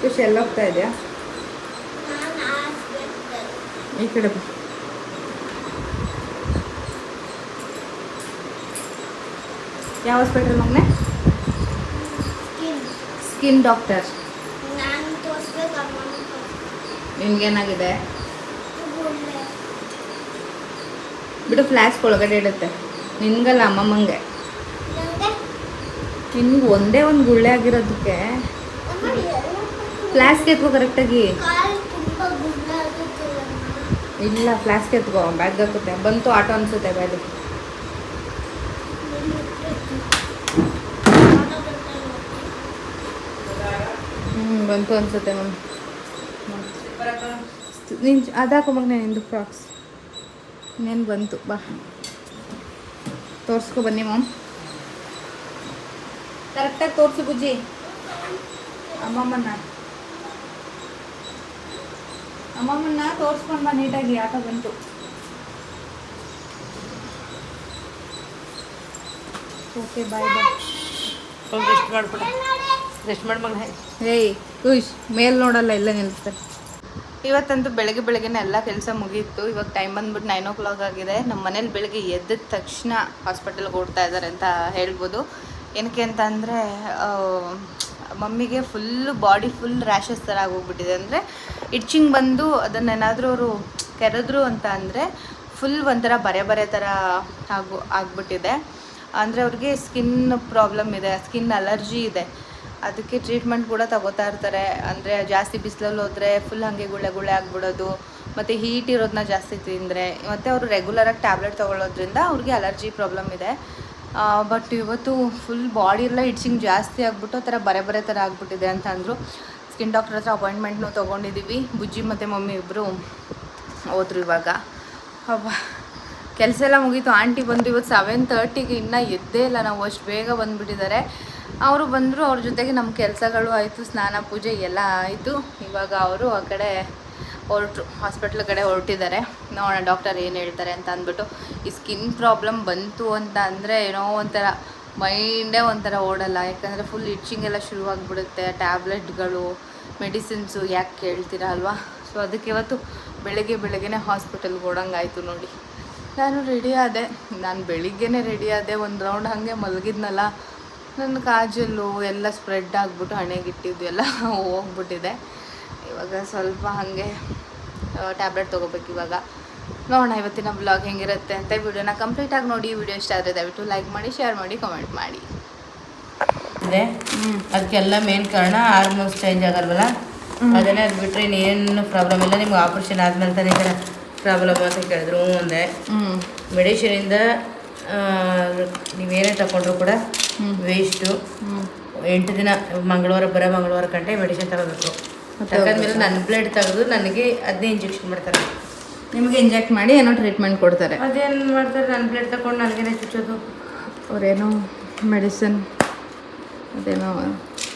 ಖುಷಿ ಎಲ್ಲ ಹೋಗ್ತಾ ಇದೆಯಾ? ಈ ಕಡೆ ಬಾ. ಯಾವ ಹಾಸ್ಪಿಟಲ್ ಮಗನೆ? ಸ್ಕಿನ್ ಡಾಕ್ಟರ್ ನಿಮ್ಗೇನಾಗಿದೆ ಬಿಡು ಫ್ಲಾಸ್ಕ್ ಒಳಗಡೆ ಇಡುತ್ತೆ. ನಿನ್ಗಲ್ಲ ಅಮ್ಮಮ್ಮಂಗೆ. ನನಗೆ ಒಂದೇ ಒಂದು ಗುಳ್ಳೆ ಆಗಿರೋದಕ್ಕೆ ಫ್ಲಾಸ್ಕ್ ಎತ್ಕೋ ಕರೆಕ್ಟಾಗಿ ಇಲ್ಲ ಫ್ಲಾಸ್ಕ್ ಎತ್ಕೋ ಬ್ಯಾಗ್ ಹಾಕುತ್ತೆ. ಬಂತು ಆಟೋ ಅನ್ಸುತ್ತೆ ಬ್ಯಾಗ್ ಹ್ಞೂ ಬಂತು ಅನ್ಸುತ್ತೆ ಮ್ಯಾಮ್ ನೀನು ಅದಾಕೋ ಮಗ ನಿಂದು ಫ್ರಾಕ್ಸ್ ಇನ್ನೇನು ಬಂತು? ಬಾ. ತೋರಿಸ್ಕೊ ಬನ್ನಿ ಮ್ಯಾಮ್ ಕರೆಕ್ಟಾಗಿ ತೋರಿಸು ಬುಜ್ಜಿ. ಅಮ್ಮಮ್ಮನ್ನ. ಅಮ್ಮಮ್ಮನ್ನ ತೋರಿಸ್ಕೊಂಡು ಬಾ ನೀಟಾಗಿ ಆಟೋ ಬಂತು. ಓಕೆ ಬಾಯ್ ಬಾಯ್ ರೆಸ್ಟ್ ಮಾಡ್ಬಿಡ. ರೆಸ್ಟ್ ಏಯ್ ಖುಷ್ ಮೇಲ್ ನೋಡಲ್ಲ ಇಲ್ಲ ನಿಲ್ಲಿಸ್ತಾರೆ ಇವತ್ತಂತೂ ಬೆಳಗ್ಗೆ ಬೆಳಗ್ಗೆನೇ ಎಲ್ಲ ಕೆಲಸ ಮುಗೀತು. ಇವಾಗ ಟೈಮ್ ಬಂದ್ಬಿಟ್ಟು ನೈನ್ ಓ ಕ್ಲಾಕ್ ಆಗಿದೆ. ನಮ್ಮ ಮನೇಲಿ ಬೆಳಗ್ಗೆ ಎದ್ದ ತಕ್ಷಣ ಹಾಸ್ಪಿಟಲ್ಗೆ ಓಡ್ತಾ ಇದ್ದಾರೆ ಅಂತ ಹೇಳ್ಬೋದು. ಏನಕ್ಕೆ ಅಂತ ಅಂದರೆ ಮಮ್ಮಿಗೆ ಫುಲ್ಲು ಬಾಡಿ ಫುಲ್ ರ್ಯಾಷಸ್ ಥರ ಆಗೋಗ್ಬಿಟ್ಟಿದೆ. ಅಂದರೆ ಇಡ್ಚಿಂಗ್ ಬಂದು ಅದನ್ನೇನಾದರೂ ಅವರು ಕೆರೆದ್ರು ಅಂತ ಅಂದರೆ ಫುಲ್ ಒಂಥರ ಬರೆ ಬರೆ ಥರ ಆಗು, ಆಗ್ಬಿಟ್ಟಿದೆ. ಅಂದರೆ ಅವ್ರಿಗೆ ಸ್ಕಿನ್ ಪ್ರಾಬ್ಲಮ್ ಇದೆ ಸ್ಕಿನ್ ಅಲರ್ಜಿ ಇದೆ. ಅದಕ್ಕೆ ಟ್ರೀಟ್ಮೆಂಟ್ ಕೂಡ ತಗೋತಾ ಇರ್ತಾರೆ. ಅಂದರೆ ಜಾಸ್ತಿ ಬಿಸಿಲಲ್ಲಿ ಹೋದರೆ ಫುಲ್ ಹಾಗೆ ಗುಳ್ಳೆ ಗುಳ್ಳೆ ಆಗ್ಬಿಡೋದು. ಮತ್ತು ಹೀಟ್ ಇರೋದನ್ನ ಜಾಸ್ತಿ ತಿಂದರೆ. ಮತ್ತು ಅವರು ರೆಗ್ಯುಲರಾಗಿ ಟ್ಯಾಬ್ಲೆಟ್ ತೊಗೊಳ್ಳೋದ್ರಿಂದ ಅವ್ರಿಗೆ ಅಲರ್ಜಿ ಪ್ರಾಬ್ಲಮ್ ಇದೆ. ಬಟ್ ಇವತ್ತು ಫುಲ್ ಬಾಡಿ ಎಲ್ಲ ಇಡ್ಸಿಂಗ್ ಜಾಸ್ತಿ ಆಗ್ಬಿಟ್ಟು ಆ ಥರ ಬರೆ ಬರೆ ಥರ ಆಗಿಬಿಟ್ಟಿದೆ ಅಂತ ಅಂದರು. ಸ್ಕಿನ್ ಡಾಕ್ಟರ್ ಹತ್ರ ಅಪಾಯಿಂಟ್ಮೆಂಟ್ನೂ ತೊಗೊಂಡಿದ್ದೀವಿ ಬುಜ್ಜಿ ಮತ್ತು ಮಮ್ಮಿ ಇಬ್ಬರು ಹೋದರು ಇವಾಗ. ಕೆಲಸ ಎಲ್ಲ ಮುಗೀತು. ಆಂಟಿ ಬಂದು ಇವತ್ತು ಸೆವೆನ್ ತರ್ಟಿಗೆ ಇನ್ನೂ ಎದ್ದೇ ಇಲ್ಲ. ನಾವು ಅಷ್ಟು ಬೇಗ ಬಂದುಬಿಟ್ಟಿದ್ದಾರೆ. ಅವರು ಬಂದರು, ಅವ್ರ ಜೊತೆಗೆ ನಮ್ಮ ಕೆಲಸಗಳು ಆಯಿತು. ಸ್ನಾನ, ಪೂಜೆ ಎಲ್ಲ ಆಯಿತು. ಇವಾಗ ಅವರು ಆ ಕಡೆ ಹೊರಟರು ಹಾಸ್ಪಿಟ್ಲ್ ಕಡೆ ಹೊರಟಿದ್ದಾರೆ. ನೋಡೋಣ ಡಾಕ್ಟರ್ ಏನು ಹೇಳ್ತಾರೆ ಅಂತ ಅಂದ್ಬಿಟ್ಟು, ಈ ಸ್ಕಿನ್ ಪ್ರಾಬ್ಲಮ್ ಬಂತು ಅಂತ ಅಂದರೆ ಏನೋ ಒಂಥರ ಮೈಂಡೇ ಒಂಥರ ಓಡಲ್ಲ. ಯಾಕಂದರೆ ಫುಲ್ ಇಚ್ಚಿಂಗ್ ಎಲ್ಲ ಶುರುವಾಗಿಬಿಡುತ್ತೆ ಟ್ಯಾಬ್ಲೆಟ್ಗಳು ಮೆಡಿಸಿನ್ಸು ಯಾಕೆ ಕೇಳ್ತೀರಾ ಅಲ್ವಾ? ಸೊ ಅದಕ್ಕೆ ಇವತ್ತು ಬೆಳಗ್ಗೆ ಬೆಳಗ್ಗೆನೇ ಹಾಸ್ಪಿಟಲ್ಗೆ ಓಡಂಗಾಯಿತು ನೋಡಿ. ನಾನು ರೆಡಿ ಆದೆ. ನಾನು ಬೆಳಿಗ್ಗೆನೇ ರೆಡಿ ಆದೆ. ಒಂದು ರೌಂಡ್ ಹಾಗೆ ಮಲಗಿದ್ನಲ್ಲ ನನ್ನ ಕಾಜಲ್ಲು ಎಲ್ಲ ಸ್ಪ್ರೆಡ್ ಆಗಿಬಿಟ್ಟು ಹಣೆಗಿಟ್ಟಿದ್ದು ಎಲ್ಲ ಹೋಗ್ಬಿಟ್ಟಿದೆ. ಇವಾಗ ಸ್ವಲ್ಪ ಹಾಗೆ ಟ್ಯಾಬ್ಲೆಟ್ ತೊಗೋಬೇಕು ಇವಾಗ. ನೋಡೋಣ ಇವತ್ತಿನ ಬ್ಲಾಗ್ ಹೆಂಗಿರುತ್ತೆ ಅಂತ ವಿಡಿಯೋನ ಕಂಪ್ಲೀಟಾಗಿ ನೋಡಿ. ವಿಡಿಯೋ ಇಷ್ಟ ಆದರೆ ದಯವಿಟ್ಟು ಲೈಕ್ ಮಾಡಿ ಶೇರ್ ಮಾಡಿ ಕಮೆಂಟ್ ಮಾಡಿ. ಇದೆ ಅದಕ್ಕೆಲ್ಲ ಮೇನ್ ಕಾರಣ ಹಾರ್ಮೋನ್ಸ್ ಚೇಂಜ್ ಆಗಲ್ವಲ್ಲ? ಅದನ್ನೇ ಅದು ಬಿಟ್ಟರೆ ಇನ್ನೇನು ಪ್ರಾಬ್ಲಮ್ ಇಲ್ಲ. ನಿಮ್ಗೆ ಆಪ್ರೇಷನ್ ಆದಮೇಲೆ ತಾನೇ ಥರ ಪ್ರಾಬ್ಲಮ್ ಅಂತ ಕೇಳಿದ್ರು ಹ್ಞೂ ಒಂದೇ ಹ್ಞೂ ಮೆಡಿಷನಿಂದ ನೀವೇನೇ ತಗೊಂಡ್ರು ಕೂಡ ವೇಸ್ಟು ಎಂಟು ದಿನ ಮಂಗಳವಾರ ಬರೋ ಮಂಗಳವಾರ ಗಂಟೆ ಮೆಡಿಷನ್ ತಗೋಬೇಕು. ತಗೊಂಡ್ಮೇಲೆ ನನ್ನ ಬ್ಲಡ್ ತೆಗೆದು ನನಗೆ ಅದನ್ನೇ ಇಂಜೆಕ್ಷನ್ ಮಾಡ್ತಾರೆ. ನಿಮಗೆ ಇಂಜೆಕ್ಟ್ ಮಾಡಿ ಏನೋ ಟ್ರೀಟ್ಮೆಂಟ್ ಕೊಡ್ತಾರೆ. ಅದೇನು ಮಾಡ್ತಾರೆ? ನನ್ನ ಬ್ಲಡ್ ತಗೊಂಡು ನನಗೇನೆ ಚುಚ್ಚೋದು. ಅವರೇನೋ ಮೆಡಿಸಿನ್ ಅದೇನೋ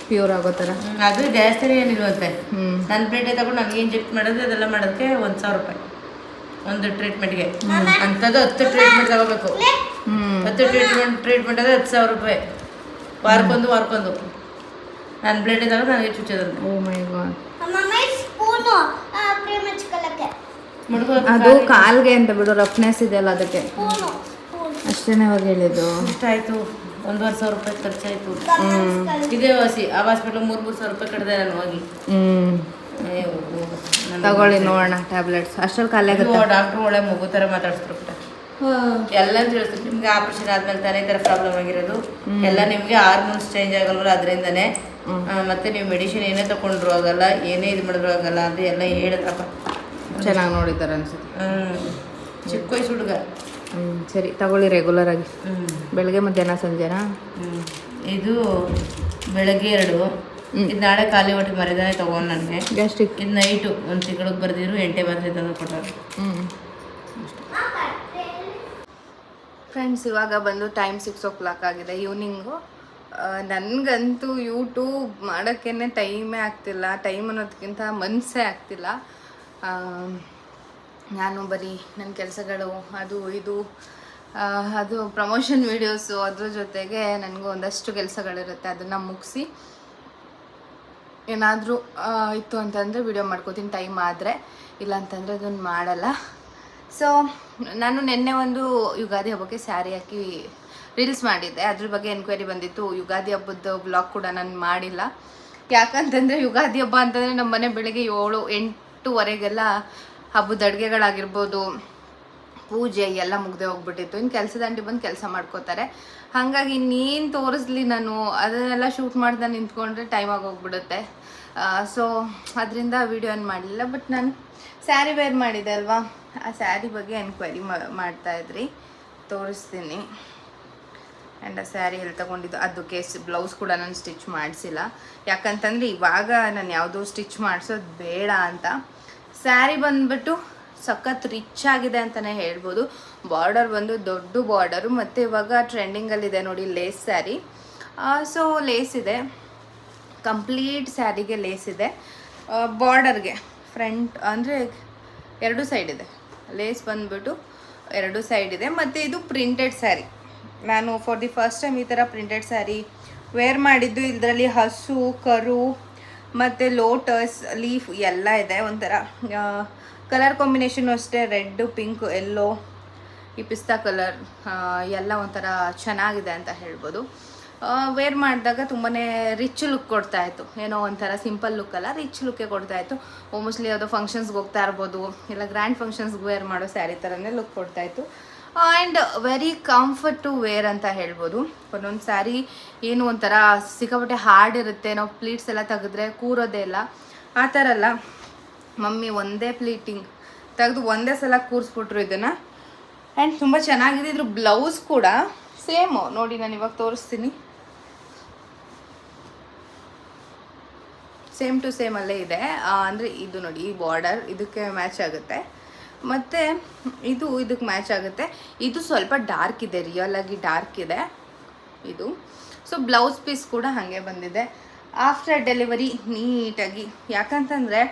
ಪ್ಯೂರ್ ಆಗೋ ಥರ ಅದು ಜಾಸ್ತಿನೇ ಏನಿರುವಂತೆ ಹ್ಞೂ ನನ್ನ ಬ್ಲಡ್ ತಗೊಂಡು ನನಗೆ ಇಂಜೆಕ್ಟ್ ಮಾಡೋದು ಅದೆಲ್ಲ ಮಾಡೋದಕ್ಕೆ ಒಂದು ಸಾವಿರ ರೂಪಾಯಿ. ಒಂದು ಟ್ರೀಟ್ಮೆಂಟ್ಗೆ ಅಂಥದ್ದು ಹತ್ತು ಟ್ರೀಟ್ಮೆಂಟ್ ತಗೋಬೇಕು. ಹ್ಞೂ ಹತ್ತು ಟ್ರೀಟ್ಮೆಂಟ್ ಟ್ರೀಟ್ಮೆಂಟ್ ಆದರೆ ಹತ್ತು ಸಾವಿರ ರೂಪಾಯಿ. ವಾರಕ್ಕೊಂದು ವಾರಕ್ಕೊಂದು. ನನ್ನ ಬ್ಲಡ್ ತಗೊಂಡು ನನಗೆ ಚುಚ್ಚೋದಂತೆ. ಓ ಮೈ ಗಾಡ್ ಅದು ಕಾಲ್ಗೆ ಅಂತ ಬಿಡು ರಫ್ನೆಸ್ ಇದೆಯಲ್ಲ ಅದಕ್ಕೆ. ಅಷ್ಟೇನೆ ಅವಾಗ ಹೇಳಿದ್ದು. ಇಷ್ಟಾಯ್ತು ಒಂದೂವರೆ ಸಾವಿರ ರೂಪಾಯಿ ಖರ್ಚಾಯಿತು. ಇದೇ ವಾಸಿ. ಆ ಹಾಸ್ಪಿಟಲ್ ಮೂರು ಮೂರು ಸಾವಿರ ರೂಪಾಯಿ ಕಟ್ಟಿದೆ ನಾನು ಹೋಗಿ. ಹ್ಞೂ ತಗೊಳ್ಳಿ ನೋಡೋಣ ಟ್ಯಾಬ್ಲೆಟ್ಸ್ ಅಷ್ಟ್ರಲ್ಲಿ ಖಾಲಿ ಆಗುತ್ತೆ ಡಾಕ್ಟ್ರು ಒಳ್ಳೆ ಮಗು ಥರ ಮಾತಾಡಿಸ್ತಾರೆ ಎಲ್ಲ ತಿಳಿಸ್ತಾರೆ. ನಿಮ್ಗೆ ಆಪರೇಷನ್ ಆದ್ಮೇಲೆ ತಾನೇ ಈ ಥರ ಪ್ರಾಬ್ಲಮ್ ಆಗಿರೋದು. ಎಲ್ಲ ನಿಮಗೆ ಹಾರ್ಮೋನ್ಸ್ ಚೇಂಜ್ ಆಗಲ್ವಲ್ಲ ಅದರಿಂದನೇ. ಮತ್ತೆ ನೀವು ಮೆಡಿಸಿನ್ ಏನೇ ತಗೊಂಡ್ರು ಆಗಲ್ಲ ಏನೇ ಇದು ಮಾಡಿದ್ರು ಆಗಲ್ಲ ಅಂತ ಎಲ್ಲ ಹೇಳಿದ್ರಪ್ಪ ಚೆನ್ನಾಗಿ ನೋಡಿದ್ದಾರೆ ಅನ್ಸುತ್ತೆ. ಚಿಕ್ಕ ವಯಸ್ಸು ಹುಡುಗ. ಹ್ಞೂ ಸರಿ ತಗೊಳ್ಳಿ ರೆಗ್ಯುಲರ್ ಆಗಿ. ಬೆಳಗ್ಗೆ ಮಧ್ಯಾಹ್ನ ಸಂಜೆನಾ. ಇದು ಬೆಳಗ್ಗೆ ಎರಡು. ಇದು ನಾಳೆ ಖಾಲಿ ಹೊಟ್ಟೆ ಮರಿದಾನೆ ತಗೊಂಡು ನನಗೆ. ಗ್ಯಾಸ್ಟ್ರಿಕ್. ಇದು ನೈಟು ಒಂದು ತಿಂಗಳಿಗೆ ಬರ್ದಿದ್ರು ಎಂಟೇ ಮಾತ್ರೆ ತಂದು ಕೊಟ್ಟರು ಹ್ಞೂ ಫ್ರೆಂಡ್ಸ್ ಇವಾಗ ಬಂದು ಟೈಮ್ ಸಿಕ್ಸ್ ಓ ಕ್ಲಾಕ್ ಆಗಿದೆ ಈವ್ನಿಂಗು ನನಗಂತೂ ಯೂಟ್ಯೂಬ್ ಮಾಡೋಕ್ಕೇ ಟೈಮೇ ಆಗ್ತಿಲ್ಲ. ಟೈಮ್ ಅನ್ನೋದಕ್ಕಿಂತ ಮನಸ್ಸೇ ಆಗ್ತಿಲ್ಲ. ನಾನು ಬರೀ ನನ್ನ ಕೆಲಸಗಳು, ಅದು ಇದು ಅದು ಪ್ರಮೋಷನ್ ವೀಡಿಯೋಸು ಅದ್ರ ಜೊತೆಗೆ ನನಗೂ ಒಂದಷ್ಟು ಕೆಲಸಗಳಿರುತ್ತೆ, ಅದನ್ನು ಮುಗಿಸಿ ಏನಾದರೂ ಇತ್ತು ಅಂತಂದರೆ ವಿಡಿಯೋ ಮಾಡ್ಕೋತೀನಿ ಟೈಮ್ ಆದರೆ. ಇಲ್ಲ ಅಂತಂದರೆ ಅದನ್ನು ಮಾಡಲ್ಲ. ಸೊ ನಾನು ನಿನ್ನೆ ಒಂದು ಯುಗಾದಿ ಹಬ್ಬಕ್ಕೆ ಸ್ಯಾರಿ ಹಾಕಿ ರೀಲ್ಸ್ ಮಾಡಿದ್ದೆ. ಅದ್ರ ಬಗ್ಗೆ ಎನ್ಕ್ವೈರಿ ಬಂದಿತ್ತು. ಯುಗಾದಿ ಹಬ್ಬದ ಬ್ಲಾಗ್ ಕೂಡ ನಾನು ಮಾಡಿಲ್ಲ. ಯಾಕಂತಂದರೆ ಯುಗಾದಿ ಹಬ್ಬ ಅಂತಂದರೆ ನಮ್ಮ ಮನೆ ಬೆಳಗ್ಗೆ ಏಳು ಎಂಟುವರೆಗೆಲ್ಲ ಹಬ್ಬದ ಅಡುಗೆಗಳಾಗಿರ್ಬೋದು, ಪೂಜೆ ಎಲ್ಲ ಮುಗ್ದೆ ಹೋಗ್ಬಿಟ್ಟಿತ್ತು. ಇನ್ನು ಕೆಲಸದಂಡಿ ಬಂದು ಕೆಲಸ ಮಾಡ್ಕೋತಾರೆ. ಹಾಗಾಗಿ ಇನ್ನೇನು ತೋರಿಸ್ಲಿ ನಾನು, ಅದನ್ನೆಲ್ಲ ಶೂಟ್ ಮಾಡ್ದೆ ನಿಂತ್ಕೊಂಡ್ರೆ ಟೈಮ್ ಹೋಗ್ಬಿಡುತ್ತೆ ಸೊ ಅದರಿಂದ ವಿಡಿಯೋ ಏನು ಮಾಡಲಿಲ್ಲ ಬಟ್ ನಾನು ಸ್ಯಾರಿ ವೇರ್ ಮಾಡಿದೆ ಅಲ್ವಾ? ಆ ಸ್ಯಾರಿ ಬಗ್ಗೆ ಎನ್ಕ್ವೈರಿ ಮಾಡ್ತಾ ಇದ್ರಿ. ತೋರಿಸ್ತೀನಿ. ಆ್ಯಂಡ್ ಆ ಸ್ಯಾರಿ ಎಲ್ಲಿ ತೊಗೊಂಡಿದ್ದು. ಅದಕ್ಕೆ ಬ್ಲೌಸ್ ಕೂಡ ನಾನು ಸ್ಟಿಚ್ ಮಾಡಿಸಿಲ್ಲ. ಯಾಕಂತಂದರೆ ಇವಾಗ ನಾನು ಯಾವುದೋ ಸ್ಟಿಚ್ ಮಾಡಿಸೋದು ಬೇಡ ಅಂತ. ಸ್ಯಾರಿ ಬಂದ್ಬಿಟ್ಟು ಸಖತ್ ರಿಚ್ ಆಗಿದೆ ಅಂತಲೇ ಹೇಳ್ಬೋದು. ಬಾರ್ಡರ್ ಬಂದು ದೊಡ್ಡ ಬಾರ್ಡರು ಮತ್ತು ಇವಾಗ ಟ್ರೆಂಡಿಂಗಲ್ಲಿದೆ ನೋಡಿ ಲೇಸ್ ಸ್ಯಾರಿ ಸೊ ಲೇಸ್ ಇದೆ. ಕಂಪ್ಲೀಟ್ ಸ್ಯಾರಿಗೆ ಲೇಸ್ ಇದೆ. ಬಾರ್ಡರ್ಗೆ ಫ್ರಂಟ್ ಅಂದರೆ ಎರಡು ಸೈಡ್ ಇದೆ. ಲೇಸ್ ಬಂದ್ಬಿಟ್ಟು ಎರಡು ಸೈಡ್ ಇದೆ. ಮತ್ತು ಇದು ಪ್ರಿಂಟೆಡ್ ಸ್ಯಾರಿ ನಾನು ಫಾರ್ ದಿ ಫಸ್ಟ್ ಟೈಮ್ ಈ ಥರ ಪ್ರಿಂಟೆಡ್ ಸ್ಯಾರಿ ವೇರ್ ಮಾಡಿದ್ದು ಇದರಲ್ಲಿ ಹಸು, ಕರು ಮತ್ತು ಲೋಟಸ್ ಲೀಫ್ ಎಲ್ಲ ಇದೆ ಒಂಥರ. ಕಲರ್ ಕಾಂಬಿನೇಷನ್ ಅಷ್ಟೇ ರೆಡ್ಡು ಪಿಂಕ್ ಎಲ್ಲೋ ಈ ಪಿಸ್ತಾ ಕಲರ್ ಎಲ್ಲ ಒಂಥರ ಚೆನ್ನಾಗಿದೆ ಅಂತ ಹೇಳ್ಬೋದು. ವೇರ್ ಮಾಡಿದಾಗ ತುಂಬಾ ರಿಚ್ ಲುಕ್ ಕೊಡ್ತಾಯಿತ್ತು ಏನೋ ಒಂಥರ ಸಿಂಪಲ್ ಲುಕ್ ಅಲ್ಲ ರಿಚ್ ಲುಕ್ಕೇ ಕೊಡ್ತಾ ಇತ್ತು. ಮೋಸ್ಟ್ಲಿ ಯಾವುದೋ ಫಂಕ್ಷನ್ಸ್ಗೆ ಹೋಗ್ತಾ ಇರ್ಬೋದು, ಇಲ್ಲ ಗ್ರ್ಯಾಂಡ್ ಫಂಕ್ಷನ್ಸ್ಗೆ ವೇರ್ ಮಾಡೋ ಸ್ಯಾರಿ ಥರನೇ ಲುಕ್ ಕೊಡ್ತಾ ಇತ್ತು. And very comfort to wear ಅಂತ ಹೇಳ್ಬೋದು. ಒಂದೊಂದು ಸ್ಯಾರಿ ಏನು ಒಂಥರ ಸಿಕ್ಕಾಪಟ್ಟೆ ಹಾರ್ಡ್ ಇರುತ್ತೆ. ನಾವು ಪ್ಲೀಟ್ಸ್ ಎಲ್ಲ ತೆಗೆದ್ರೆ ಕೂರೋದೇ ಇಲ್ಲ. ಆ ಥರ ಅಲ್ಲ. ಮಮ್ಮಿ ಒಂದೇ ಪ್ಲೀಟಿಂಗ್ ತೆಗೆದು ಒಂದೇ ಸಲ ಕೂರಿಸ್ಬಿಟ್ರು ಇದನ್ನು. ಆ್ಯಂಡ್ ತುಂಬ ಚೆನ್ನಾಗಿದೆ. ಇದ್ರ ಬ್ಲೌಸ್ ಕೂಡ ಸೇಮು ನೋಡಿ, ನಾನು ಇವಾಗ ತೋರಿಸ್ತೀನಿ. ಸೇಮ್ ಟು ಸೇಮ್ ಅಲ್ಲೇ ಇದೆ. ಅಂದರೆ ಇದು ನೋಡಿ ಈ ಬಾರ್ಡರ್ ಇದಕ್ಕೆ ಮ್ಯಾಚ್ ಆಗುತ್ತೆ. ಮತ್ತು ಇದು ಇದಕ್ಕೆ ಮ್ಯಾಚ್ ಆಗುತ್ತೆ. ಇದು ಸ್ವಲ್ಪ ಡಾರ್ಕ್ ಇದೆ ರಿಯಲ್ ಆಗಿ ಡಾರ್ಕ್ ಇದೆ. ಇದು. ಸೊ ಬ್ಲೌಸ್ ಪೀಸ್ ಕೂಡ ಹಾಗೆ ಬಂದಿದೆ. ಆಫ್ಟರ್ ಡೆಲಿವರಿ ನೀಟಾಗಿ. ಯಾಕಂತಂದರೆ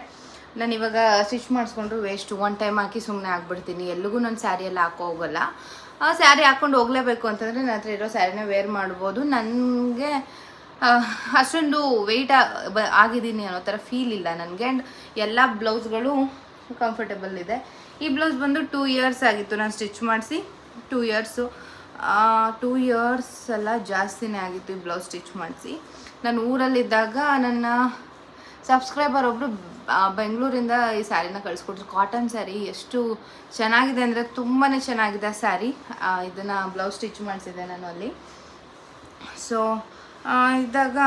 ನಾನು ಇವಾಗ ಸ್ಟಿಚ್ ಮಾಡಿಸ್ಕೊಂಡ್ರು ವೇಸ್ಟು ಒನ್ ಟೈಮ್ ಹಾಕಿ ಸುಮ್ಮನೆ ಆಗಿಬಿಡ್ತೀನಿ. ಎಲ್ಲಿಗೂ ನಾನು ಸ್ಯಾರಿ ಎಲ್ಲ ಹಾಕೋ ಹೋಗಲ್ಲ. ಆ ಸ್ಯಾರಿ ಹಾಕ್ಕೊಂಡು ಹೋಗಲೇಬೇಕು ಅಂತಂದರೆ ನನ್ನ ಹತ್ರ ಇರೋ ಸ್ಯಾರಿನ ವೇರ್ ಮಾಡ್ಬೋದು. ನನಗೆ ಅಷ್ಟೊಂದು ವೆಯ್ಟ್ ಆಗಿದ್ದೀನಿ ಅನ್ನೋ ಥರ ಫೀಲ್ ಇಲ್ಲ ನನಗೆ. ಆ್ಯಂಡ್ ಎಲ್ಲ ಬ್ಲೌಸ್ಗಳು ಕಂಫರ್ಟೇಬಲ್ ಇದೆ. ಈ ಬ್ಲೌಸ್ ಬಂದು ಟೂ ಇಯರ್ಸ್ ಆಗಿತ್ತು. ನಾನು ಸ್ಟಿಚ್ ಮಾಡಿಸಿ ಟೂ ಇಯರ್ಸು ಟೂ ಇಯರ್ಸ್ ಎಲ್ಲ ಜಾಸ್ತಿನೇ ಆಗಿತ್ತು ಈ ಬ್ಲೌಸ್ ಸ್ಟಿಚ್ ಮಾಡಿಸಿ. ನಾನು ಊರಲ್ಲಿದ್ದಾಗ ನನ್ನ ಸಬ್ಸ್ಕ್ರೈಬರ್ ಒಬ್ಬರು ಬೆಂಗಳೂರಿಂದ ಈ ಸ್ಯಾರಿನ ಕಳಿಸ್ಕೊಟ್ರು. ಕಾಟನ್ ಸ್ಯಾರಿ ಎಷ್ಟು ಚೆನ್ನಾಗಿದೆ ಅಂದರೆ ತುಂಬಾ ಚೆನ್ನಾಗಿದೆ ಸ್ಯಾರಿ ಇದನ್ನು ಬ್ಲೌಸ್ ಸ್ಟಿಚ್ ಮಾಡಿಸಿದ್ದೆ ನಾನು ಅಲ್ಲಿ. ಸೊ ಇದ್ದಾಗ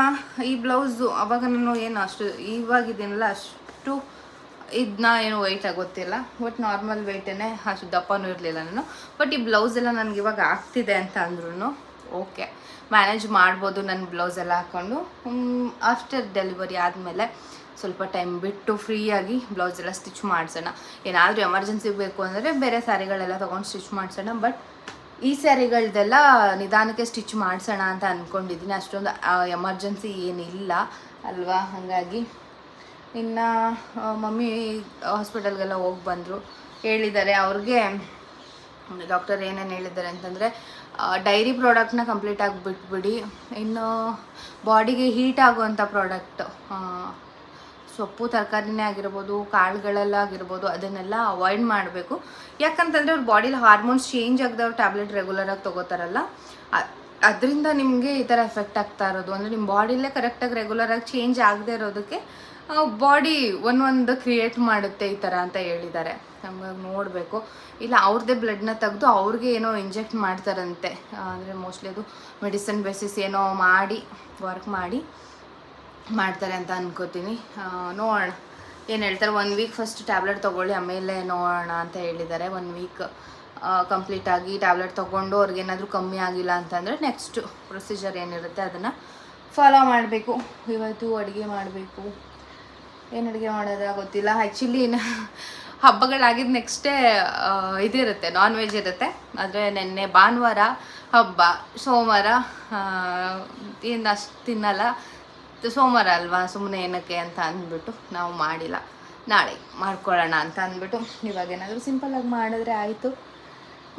ಈ ಬ್ಲೌಸು ಅವಾಗ ನಾನು ಏನು ಅಷ್ಟು ಇವಾಗಿದ್ದೀನಲ್ಲ ಅಷ್ಟು ಇದನ್ನ ಏನು ವೆಯ್ಟ್ ಆಗೋತ್ತಿಲ್ಲ ಬಟ್ ನಾರ್ಮಲ್ ವೆಯ್ಟೇ ಅಷ್ಟು ದಪ್ಪನೂ ಇರಲಿಲ್ಲ ನಾನು. ಬಟ್ ಈ ಬ್ಲೌಸ್ ಎಲ್ಲ ನನಗೆ ಇವಾಗ ಆಗ್ತಿದೆ ಅಂತ ಅಂದ್ರೂ ಓಕೆ ಮ್ಯಾನೇಜ್ ಮಾಡ್ಬೋದು ನನ್ನ ಬ್ಲೌಸ್ ಎಲ್ಲ ಹಾಕ್ಕೊಂಡು ಆಫ್ಟರ್ ಡೆಲಿವರಿ ಆದಮೇಲೆ ಸ್ವಲ್ಪ ಟೈಮ್ ಬಿಟ್ಟು ಫ್ರೀಯಾಗಿ ಬ್ಲೌಸ್ ಎಲ್ಲ ಸ್ಟಿಚ್ ಮಾಡಿಸೋಣ. ಏನಾದರೂ ಎಮರ್ಜೆನ್ಸಿ ಬೇಕು ಅಂದರೆ ಬೇರೆ ಸ್ಯಾರಿಗಳೆಲ್ಲ ತೊಗೊಂಡು ಸ್ಟಿಚ್ ಮಾಡಿಸೋಣ. ಬಟ್ ಈ ಸ್ಯಾರಿಗಳದೆಲ್ಲ ನಿಧಾನಕ್ಕೆ ಸ್ಟಿಚ್ ಮಾಡಿಸೋಣ ಅಂತ ಅಂದ್ಕೊಂಡಿದ್ದೀನಿ ಅಷ್ಟೊಂದು ಎಮರ್ಜೆನ್ಸಿ ಏನಿಲ್ಲ. ಅಲ್ವಾ? ಹಾಗಾಗಿ ಇನ್ನು ಮಮ್ಮಿ ಹಾಸ್ಪಿಟಲ್ಗೆಲ್ಲ ಹೋಗಿ ಬಂದರು. ಹೇಳಿದ್ದಾರೆ, ಅವ್ರಿಗೆ, ಡಾಕ್ಟರ್ ಏನೇನು ಹೇಳಿದ್ದಾರೆ ಅಂತಂದರೆ ಡೈರಿ ಪ್ರಾಡಕ್ಟ್ನ ಕಂಪ್ಲೀಟಾಗಿ ಬಿಟ್ಬಿಡಿ. ಇನ್ನು, ಬಾಡಿಗೆ ಹೀಟ್ ಆಗುವಂಥ ಪ್ರಾಡಕ್ಟ್ ಸೊಪ್ಪು, ತರಕಾರಿನೇ ಆಗಿರ್ಬೋದು, ಕಾಳುಗಳೆಲ್ಲ ಆಗಿರ್ಬೋದು, ಅದನ್ನೆಲ್ಲ ಅವಾಯ್ಡ್ ಮಾಡಬೇಕು. ಯಾಕಂತಂದರೆ, ಅವ್ರ ಬಾಡಿಲಿ ಹಾರ್ಮೋನ್ಸ್ ಚೇಂಜ್ ಆಗದವ್ರು ಟ್ಯಾಬ್ಲೆಟ್ ರೆಗ್ಯುಲರಾಗಿ ತೊಗೋತಾರಲ್ಲ ಅದರಿಂದ ನಿಮಗೆ ಈ ಥರ ಎಫೆಕ್ಟ್ ಆಗ್ತಾ ಇರೋದು. ಅಂದರೆ ನಿಮ್ಮ ಬಾಡಿಲೇ ಕರೆಕ್ಟಾಗಿ ರೆಗ್ಯುಲರಾಗಿ ಚೇಂಜ್ ಆಗದೆ ಇರೋದಕ್ಕೆ ಬಾಡಿ ಒಂದೊಂದು ಕ್ರಿಯೇಟ್ ಮಾಡುತ್ತೆ ಈ ಥರ ಅಂತ ಹೇಳಿದ್ದಾರೆ. ನಮಗೆ ನೋಡಬೇಕು. ಇಲ್ಲ ಅವ್ರದ್ದೇ ಬ್ಲಡ್ನ ತೆಗೆದು ಅವ್ರಿಗೆ ಏನೋ ಇಂಜೆಕ್ಟ್ ಮಾಡ್ತಾರಂತೆ. ಅಂದರೆ ಮೋಸ್ಟ್ಲಿ ಅದು ಮೆಡಿಸನ್ ಬೇಸಿಸ್ ಏನೋ ಮಾಡಿ ವರ್ಕ್ ಮಾಡಿ ಮಾಡ್ತಾರೆ ಅಂತ ಅನ್ಕೋತೀನಿ. ನೋಡೋಣ. ಏನು ಹೇಳ್ತಾರೆ ಒನ್ ವೀಕ್ ಫಸ್ಟ್ ಟ್ಯಾಬ್ಲೆಟ್ ತೊಗೊಳ್ಳಿ, ಆಮೇಲೆ ನೋಡೋಣ ಅಂತ ಹೇಳಿದ್ದಾರೆ. ಒನ್ ವೀಕ್ ಕಂಪ್ಲೀಟಾಗಿ ಟ್ಯಾಬ್ಲೆಟ್ ತೊಗೊಂಡು ಅವ್ರಿಗೇನಾದರೂ ಕಮ್ಮಿ ಆಗಿಲ್ಲ ಅಂತಂದರೆ ನೆಕ್ಸ್ಟ್ ಪ್ರೊಸೀಜರ್ ಏನಿರುತ್ತೆ ಅದನ್ನು ಫಾಲೋ ಮಾಡಬೇಕು. ಇವತ್ತು ಅಡುಗೆ ಮಾಡಬೇಕು. ಏನು ಅಡುಗೆ ಮಾಡೋದ ಗೊತ್ತಿಲ್ಲ. ಆ್ಯಕ್ಚುಲಿ ಹಬ್ಬಗಳಾಗಿದ್ದು ನೆಕ್ಸ್ಟೇ ಇದಿರುತ್ತೆ ನಾನ್ ವೆಜ್ ಇರುತ್ತೆ. ಆದರೆ ನಿನ್ನೆ ಭಾನುವಾರ ಹಬ್ಬ, ಸೋಮವಾರ ಏನು ಅಷ್ಟು ತಿನ್ನಲ್ಲ. ಸೋಮವಾರ ಅಲ್ವಾ ಸುಮ್ಮನೆ ಏನಕ್ಕೆ ಅಂತ ಅಂದ್ಬಿಟ್ಟು ನಾವು ಮಾಡಿಲ್ಲ. ನಾಳೆ ಮಾಡ್ಕೊಳ್ಳೋಣ ಅಂತ ಅಂದ್ಬಿಟ್ಟು ಇವಾಗ ಏನಾದರೂ ಸಿಂಪಲಾಗಿ ಮಾಡಿದ್ರೆ ಆಯಿತು.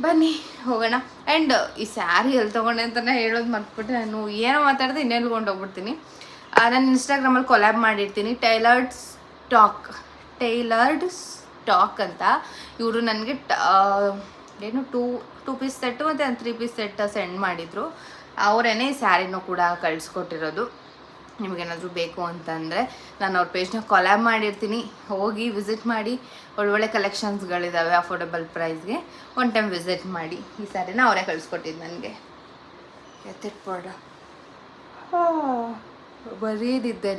ಬನ್ನಿ, ಹೋಗೋಣ. ಆ್ಯಂಡ್ ಈ ಸ್ಯಾರಿ ಎಲ್ಲಿ ತೊಗೊಂಡೆ ಅಂತಲೇ ಹೇಳೋದು ಮರ್ತ್ಬಿಟ್ಟು ನಾನು ಏನೋ ಮಾತಾಡಿದೆ ಇನ್ನೆಲ್ಕೊಂಡು ಹೋಗ್ಬಿಡ್ತೀನಿ. ನಾನು ಇನ್ಸ್ಟಾಗ್ರಾಮಲ್ಲಿ ಕೊಲ್ಯಾಬ್ ಮಾಡಿರ್ತೀನಿ. ಟೈಲರ್ಡ್ ಸ್ಟಾಕ್ ಟೈಲರ್ಡ್ ಸ್ಟಾಕ್ ಅಂತ. ಇವರು ನನಗೆ ಏನು ಟೂ ಟೂ ಪೀಸ್ ಸೆಟ್ಟು ಮತ್ತು ಒಂದು ತ್ರೀ ಪೀಸ್ ಸೆಟ್ ಸೆಂಡ್ ಮಾಡಿದರು. ಅವರೇನೇ ಸ್ಯಾರಿನೂ ಕೂಡ ಕಳಿಸ್ಕೊಟ್ಟಿರೋದು. ನಿಮಗೇನಾದರೂ ಬೇಕು ಅಂತಂದರೆ ನಾನು ಅವ್ರ ಪೇಜ್ನ ಕೊಲ್ಯಾಬ್ ಮಾಡಿರ್ತೀನಿ. ಹೋಗಿ ವಿಸಿಟ್ ಮಾಡಿ. ಒಳ್ಳೊಳ್ಳೆ ಕಲೆಕ್ಷನ್ಸ್ಗಳಿದ್ದಾವೆ ಅಫೋರ್ಡೆಬಲ್ ಪ್ರೈಸ್ಗೆ ಒನ್ ಟೈಮ್ ವಿಸಿಟ್ ಮಾಡಿ. ಈ ಸ್ಯಾರಿನ ಅವರೇ ಕಳಿಸ್ಕೊಟ್ಟಿದ್ದು ನನಗೆ. ಎತ್ತಿಟ್ಬೋಡ ಬರೀ ನಿದ್ದೆ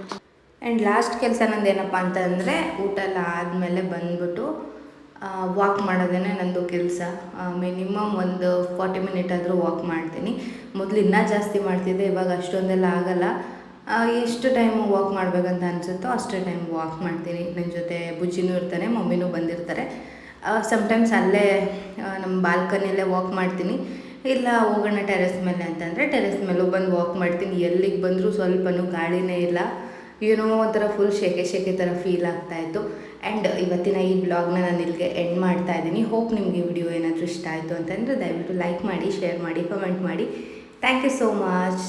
ಬಿಟ್ಟು ಆ್ಯಂಡ್ ಲಾಸ್ಟ್ ಕೆಲಸ ನಂದು ಏನಪ್ಪ ಅಂತಂದರೆ ಊಟ ಎಲ್ಲ ಆದಮೇಲೆ ಬಂದ್ಬಿಟ್ಟು ವಾಕ್ ಮಾಡೋದೇ ನಂದು ಕೆಲಸ. ಮಿನಿಮಮ್ ಒಂದು ಫಾರ್ಟಿ ಮಿನಿಟ್ ಆದರೂ ವಾಕ್ ಮಾಡ್ತೀನಿ. ಮೊದಲು ಇನ್ನೂ ಜಾಸ್ತಿ ಮಾಡ್ತಿದ್ದೆ, ಇವಾಗ ಅಷ್ಟೊಂದೆಲ್ಲ ಆಗಲ್ಲ. ಎಷ್ಟು ಟೈಮು ವಾಕ್ ಮಾಡಬೇಕಂತ ಅನಿಸುತ್ತೋ ಅಷ್ಟೇ ಟೈಮ್ ವಾಕ್ ಮಾಡ್ತೀನಿ. ನನ್ನ ಜೊತೆ ಬುಜ್ಜಿನೂ ಇರ್ತಾನೆ, ಮಮ್ಮಿನೂ ಬಂದಿರ್ತಾರೆ. ಸಮ್ಟೈಮ್ಸ್ ಅಲ್ಲೇ ನಮ್ಮ ಬಾಲ್ಕನಿಯಲ್ಲೇ ವಾಕ್ ಮಾಡ್ತೀನಿ. ಇಲ್ಲ, ಹೋಗೋಣ ಟೆರೆಸ್ ಮೇಲೆ ಅಂತಂದರೆ ಟೆರೆಸ್ ಮೇಲೂ ಬಂದು ವಾಕ್ ಮಾಡ್ತೀನಿ. ಎಲ್ಲಿಗೆ ಬಂದರೂ ಸ್ವಲ್ಪನೂ ಗಾಳಿನೇ ಇಲ್ಲ. ಏನೋ ಒಂಥರ ಫುಲ್ ಶೆಕೆ ಶೆಕೆ ಥರ ಫೀಲ್ ಆಗ್ತಾಯಿತ್ತು ಆ್ಯಂಡ್ ಇವತ್ತಿನ ಈ ಬ್ಲಾಗ್ನ ನಾನು ಇಲ್ಲಿಗೆ ಎಂಡ್ ಮಾಡ್ತಾ ಇದ್ದೀನಿ. ಹೋಪ್ ನಿಮಗೆ ವಿಡಿಯೋ ಏನಾದರೂ ಇಷ್ಟ ಆಯಿತು ಅಂತಂದರೆ ದಯವಿಟ್ಟು ಲೈಕ್ ಮಾಡಿ ಶೇರ್ ಮಾಡಿ ಕಮೆಂಟ್ ಮಾಡಿ. Thank you so much